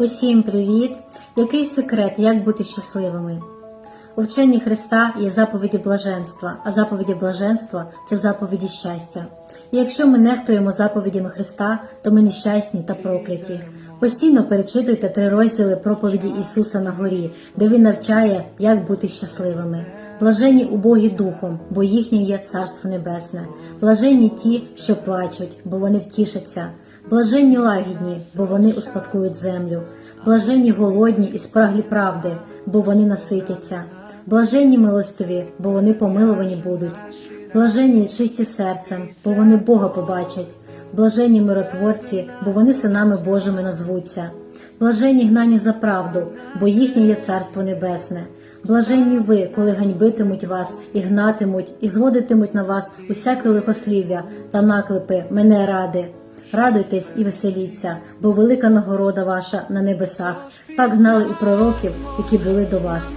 Усім привіт! Який секрет, як бути щасливими? У вченні Христа є заповіді блаженства, а заповіді блаженства це заповіді щастя. І якщо ми нехтуємо заповідями Христа, то ми нещасні та прокляті. Постійно перечитуйте три розділи проповіді Ісуса на горі, де Він навчає, як бути щасливими. Блаженні убогі духом, бо їхнє є Царство Небесне. Блаженні ті, що плачуть, бо вони втішаться. Блаженні лагідні, бо вони успадкують землю. Блаженні голодні і спраглі правди, бо вони наситяться. Блаженні милостиві, бо вони помилувані будуть. Блаженні чисті серцем, бо вони Бога побачать. Блаженні миротворці, бо вони синами Божими назвуться. Блаженні гнані за правду, бо їхнє є Царство Небесне. Блаженні ви, коли ганьбитимуть вас і гнатимуть, і зводитимуть на вас усяке лихослів'я та наклепи мене ради. Радуйтесь і веселіться, бо велика нагорода ваша на небесах. Так гнали і пророків, які були до вас.